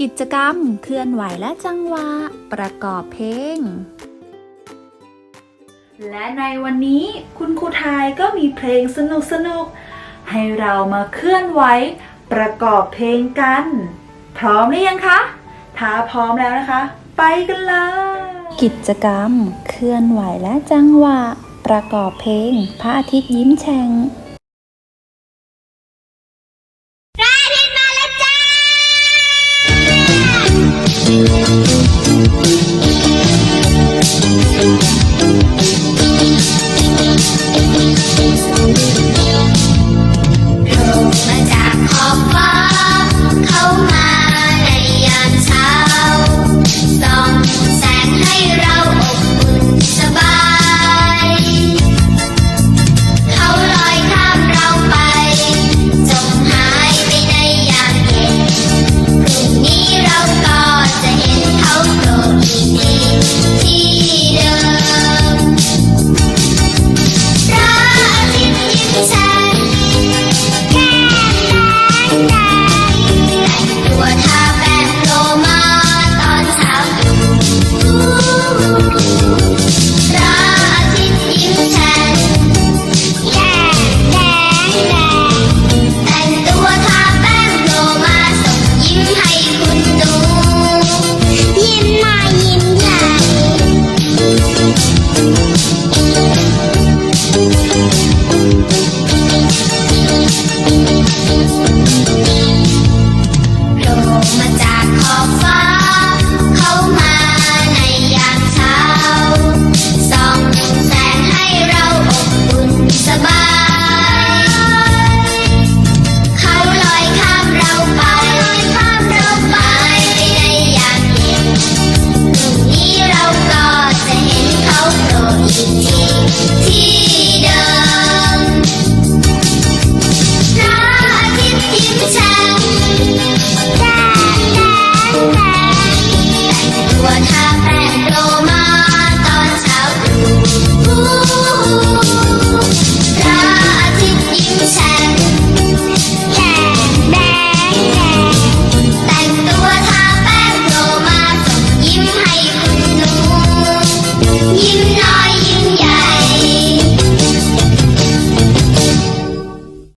กิจกรรมเคลื่อนไหวและจังหวะประกอบเพลง และในวันนี้คุณครูไทยก็มีเพลงสนุกสนุกให้เรามาเคลื่อนไหวประกอบเพลงกัน พร้อมหรือยังคะ ถ้าพร้อมแล้วนะคะ ไปกันเลย กิจกรรม เคลื่อนไหวและจังหวะ ประกอบเพลง พระอาทิตย์ยิ้มแฉ่ง 「听ー！」